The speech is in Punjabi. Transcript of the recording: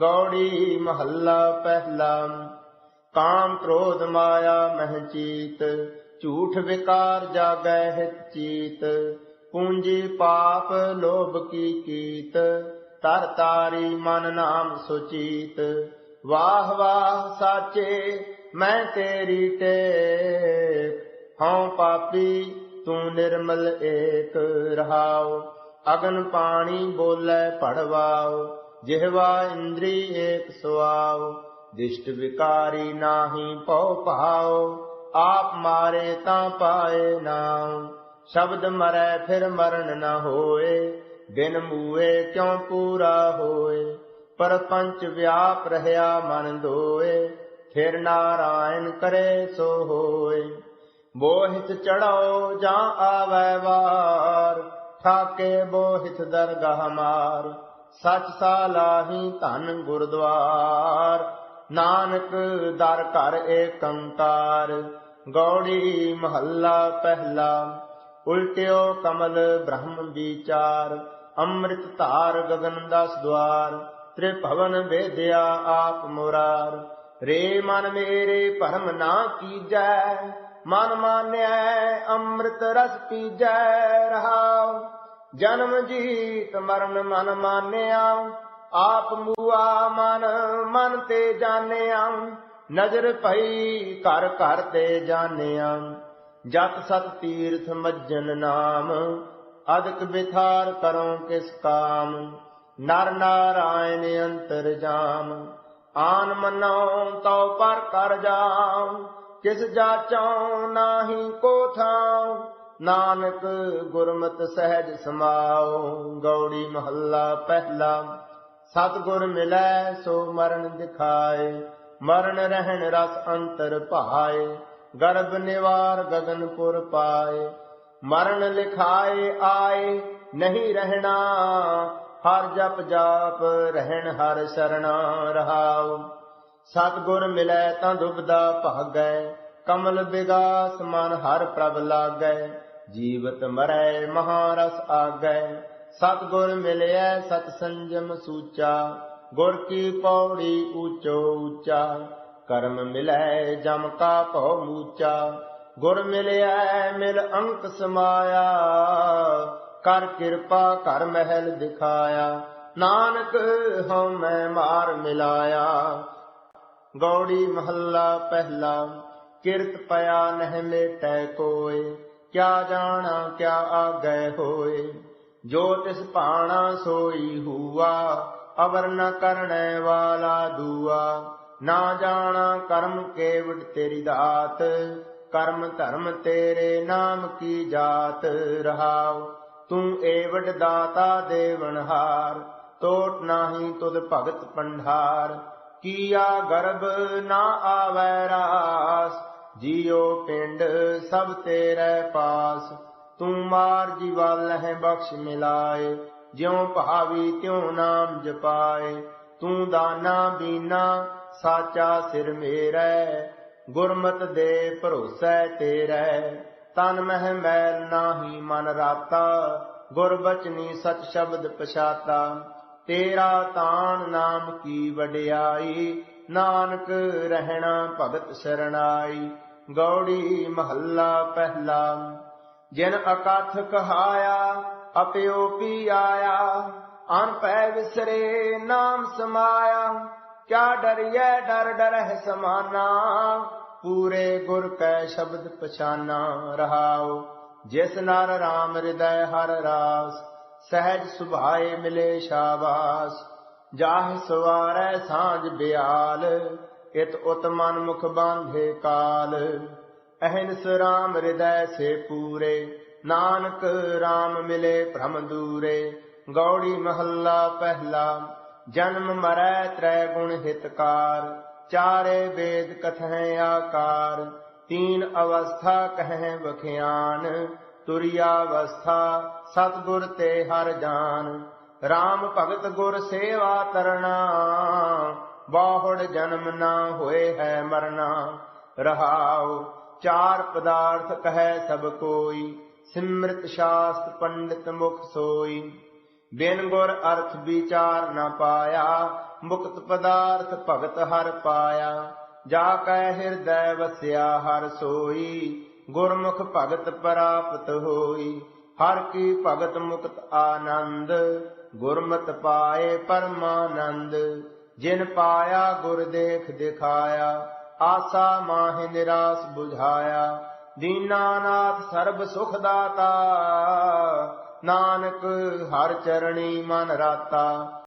ਗੌੜੀ ਮਹੱਲਾ ਪਹਿਲਾ। ਕਾਮ ਕ੍ਰੋਧ ਮਾਇਆ ਮਹਿ ਚੀਤ, ਝੂਠ ਵਿਕਾਰ ਜਾਗੈ ਹਿਤ ਚੀਤ। ਪੂੰਜੀ ਪਾਪ ਲੋਭ ਕੀ ਕੀਤ ਤਰ ਤਾਰੀ ਮਨ ਨਾਮ ਸੁਚੀਤ। ਵਾਹ ਵਾਹ ਸਾਚੇ, ਮੈਂ ਤੇਰੀ ਟੇਕ। ਹਉ ਪਾਪੀ, ਤੂੰ ਨਿਰਮਲ ਏਕ। ਰਹਾਉ, ਅਗਨ ਪਾਣੀ ਬੋਲੇ ਪੜਵਾਓ ਜਿਹਵਾ ਇੰਦਰੀ ਏਕ ਸੁਆਉ, ਦਿਸ਼ਟ ਵਿਕਾਰੀ ਨਾਹੀ ਪਉ ਭਾਉ, ਆਪ ਮਾਰੇ ਤਾਂ ਪਾਏ ਨਾਉ। ਸ਼ਬਦ ਮਰੈ ਫਿਰ ਮਰਨ ਨਾ ਹੋਏ, ਬਿਨ ਮੂਏ ਕਿਉ ਪੂਰਾ ਹੋਏ? ਪਰ ਵਿਆਪ ਰਹਾ ਮਨ ਦੋਏ, ਫਿਰ ਨਾਰਾਇਣ ਕਰੇ ਸੋ ਹੋਏ। ਬੋਹਿਤ ਚੜਾਓ ਜਾਂ ਆਵੈ ਵਾਰ, ਠਾਕੇ ਬੋਹਿਤ ਦਰਗਾਹ ਮਾਰ। ਸਚ ਸਾਲਾਹੀ ਧਨ ਗੁਰਦੁਆਰ। ਨਾਨਕ ਦਰ ਘਰ ਏਕੰਕਾਰ। ਗੌੜੀ ਮਹੱਲਾ ਪਹਿਲਾ। ਉਲਟਿਓ ਕਮਲ ਬ੍ਰਹਮ ਵਿਚਾਰ। ਅੰਮ੍ਰਿਤ ਧਾਰ ਗਗਨ ਦਸ ਦੁਆਰ। ਤ੍ਰਿਭਵਨ ਵੇਦਿਆ ਆਪ ਮੁਰਾਰ। ਰੇ ਮਨ ਮੇਰੇ ਭਰਮ ਨਾ ਕੀਜੈ। ਮਨ ਮਾਨਿਐ ਅੰਮ੍ਰਿਤ ਰਸ ਪੀਜੈ ਰਹਾਉ। ਜਨਮ ਜੀਤ ਮਰਨ ਮਨ ਮਾਨਿਆ। ਆਪ ਮੂਆ ਮਨ ਮਨ ਤੇ ਜਾਣਿਆ। ਨਜ਼ਰ ਪਈ, ਘਰ ਘਰ ਤੇ ਜਾਣਿਆ। ਜਤ ਸਤ ਤੀਰਥ ਮੱਜਨ ਨਾਮ, ਅਦਕ ਬਿਥਾਰ ਕਰੋ ਕਿਸ ਕਾਮ। ਨਰ ਨਾਰਾਇਣ ਅੰਤਰ ਜਾਮ, ਆਨ ਮਨੋ ਤਉ ਪਰ ਕਰ ਜਾਮ। ਕਿਸ ਜਾਚਉ ਨਾਹੀ ਕੋ ਥਾਉ ਨਾਨਕ ਗੁਰਮਤਿ ਸਹਿਜ ਸਮਾਉ ਗੌੜੀ ਮਹੱਲਾ ਪਹਿਲਾ। ਸਤਿਗੁਰ ਮਿਲੈ, ਸੋ ਮਰਨ ਦਿਖਾਏ, ਮਰਨ ਰਹਿਣ ਰਸ ਅੰਤਰ ਭਾਏ। ਗਰਭ ਨਿਵਾਰ ਗਗਨਪੁਰ ਪਾਏ, ਮਰਨ ਲਿਖਾਏ ਆਏ, ਨਹੀਂ ਰਹਿਣਾ, ਹਰ ਜਪ ਜਾਪ ਰਹਿਣ ਹਰ ਸਰਣਾ ਰਹਾਉ। ਸਤਿਗੁਰ ਮਿਲੈ ਤਾਂ ਦੁਬਦਾ ਭਾਗੈ, ਕਮਲ ਵਿਗਾਸ ਮਨ ਹਰ ਪ੍ਰਭ ਲਾਗੈ। ਜੀਵਤ ਮਰੈ ਮਹਾਰਸ ਆਗੈ। ਸਤਿਗੁਰ ਮਿਲਿਆ ਸਤ ਸੰਜਮ ਸੂਚਾ। ਗੁਰ ਕੀ ਪੌੜੀ ਊਚੋ ਊਚਾ। ਕਰਮ ਮਿਲੈ ਜਮ ਕਾ ਭਉ ਮੂਚਾ। ਗੁਰ ਮਿਲਿਆ ਮਿਲ ਅੰਕ ਸਮਾਇਆ। ਕਰ ਕਿਰਪਾ ਕਰ ਮਹਿਲ ਦਿਖਾਇਆ। ਨਾਨਕ ਹਉ ਮੈਂ ਮਾਰ ਮਿਲਾਇਆ। ਗੌੜੀ ਮਹੱਲਾ ਪਹਿਲਾ। ਕਿਰਤ ਪਿਆ ਨਹਿ ਮੇਟੈ ਕੋਏ। ਕਿਆ ਜਾਣਾ, ਕਿਆ ਆਗੈ ਹੋਏ? ਜੋ ਤਿਸ ਭਾਣਾ ਸੋਈ ਹੂਆ, ਅਵਰ ਨ ਕਰਣੈ ਵਾਲਾ ਦੂਆ। ਨਾ ਜਾਣਾ ਕਰਮ ਕੇਵਟ ਤੇਰੀ ਦਾਤ, ਕਰਮ ਧਰਮ ਤੇਰੇ ਨਾਮ ਕੀ ਜਾਤ ਰਹਾਉ? ਤੂੰ ਏਵਟ ਦਾਤਾ ਦੇਵਨਹਾਰ ਟੋਟ ਨਾਹੀ ਤੁਧ ਭਗਤ ਪੰਢਾਰ ਕੀਆ ਗਰਭ ਨਾ ਆਵੈ ਰਾਸ ਜੀਉ ਪਿੰਡ ਸਭ ਤੇਰੇ ਪਾਸ। ਤੂੰ ਮਾਰ ਜੀਵਾਲ ਹੈ ਬਖਸ਼ ਮਿਲਾਏ, ਜਿਉ ਭਾਵੀ ਤਿਉ ਨਾਮ ਜਪਾਏ। ਤੂੰ ਦਾਨਾ ਬੀਨਾ, ਸਾਚਾ ਸਿਰ ਮੇਰੈ, ਗੁਰਮਤ ਦੇ ਭਰੋਸੈ ਤੇਰੈ। ਤਨ ਮਹਿ ਮੈਲ ਨਾਹੀ ਮਨ ਰਾਤਾ, ਗੁਰ ਬਚਨੀ ਸਚ ਸ਼ਬਦ ਪਛਾਤਾ। ਤੇਰਾ ਤਾਣ ਨਾਮ ਕੀ ਵਡਿਆਈ, ਨਾਨਕ ਰਹਿਣਾ ਭਗਤ ਸਰਣਾਈ ਗੌੜੀ ਮਹੱਲਾ ਪਹਿਲਾ, ਜਿਨ ਅਕਥ ਕਹਾਇਆ, ਅਪਿਓ ਪੀ ਆਇਆ ਅਨ ਪੈ ਵਿਸਰੇ, ਨਾਮ ਸਮਾਇਆ। ਕਿਆ ਡਰਿਐ, ਡਰ ਡਰਹਿ ਸਮਾਨਾ। ਪੂਰੇ ਗੁਰ ਕੈ ਸ਼ਬਦ ਪਛਾਨਾ ਰਹਾਉ। ਜਿਸ ਨਰ RAM ਹਿਰਦੈ ਹਰ ਰਾਸ, ਸਹਿਜ ਸੁਭਾਏ ਮਿਲੇ ਸ਼ਾਬਾਸ। ਜਾਹ ਸਵਾਰੈ ਸਾਂਝ ਬਿਆਲ ਇਤ ਉਤ ਮਨ ਮੁਖ ਬਾਂਧੇ ਕਾਲ। ਅਹਿਨਸ ਰਾਮ ਹਿਰਦੈ ਸੇ ਪੂਰੇ। ਨਾਨਕ RAM ਮਿਲੇ ਭ੍ਰਮ ਦੂਰੇ। ਗੌੜੀ ਮਹੱਲਾ ਪਹਿਲਾ, ਜਨਮ ਮਰੈ ਤ੍ਰੈ ਗੁਣ ਹਿਤਕਾਰ। ਚਾਰੇ ਵੇਦ ਕਥੈ ਆਕਾਰ। ਤੀਨ ਅਵਸਥਾ ਕਹਿ ਵਖਿਆਨ। ਤੁਰਿਆ ਅਵਸਥਾ, ਸਤਗੁਰ ਤੇ ਹਰ ਜਾਨ। RAM ਭਗਤ ਗੁਰ ਸੇਵਾ ਤਰਣਾ। ਬਾਹੜ ਜਨਮ ਨਾ ਹੋਏ ਹੈ ਮਰਨਾ। ਰਹਾਉ, ਚਾਰ ਪਦਾਰਥ ਕਹੈ ਸਭ ਕੋਈ, ਸਿਮਰਤ ਸ਼ਾਸਤ ਪੰਡਿਤ ਮੁਖ ਸੋਈ। ਬਿਨ ਗੁਰ ਅਰਥ ਵਿਚਾਰ ਨਾ ਪਾਇਆ, ਮੁਕਤ ਪਦਾਰਥ ਭਗਤ ਹਰ ਪਾਇਆ। ਜਾ ਕੈ ਹਿਰਦੈ ਵਸਿਆ ਹਰ ਸੋਈ, ਗੁਰਮੁਖ ਭਗਤ ਪ੍ਰਾਪਤ ਹੋਈ। ਹਰ ਕੀ ਭਗਤ ਮੁਕਤ ਆਨੰਦ, ਗੁਰਮਤਿ ਪਾਏ ਪਰਮਾਨੰਦ। ਜਿਨ ਪਾਇਆ ਗੁਰ ਦੇਖ ਦਿਖਾਇਆ, ਆਸਾ ਮਾਹਿ ਨਿਰਾਸ 부ਝਾਇਆ ਦੀਨਾਨਾਥ ਸਰਬ ਸੁਖ ਦਾਤਾ, ਨਾਨਕ ਹਰ ਚਰਣੀ ਮਨ ਰਾਤਾ।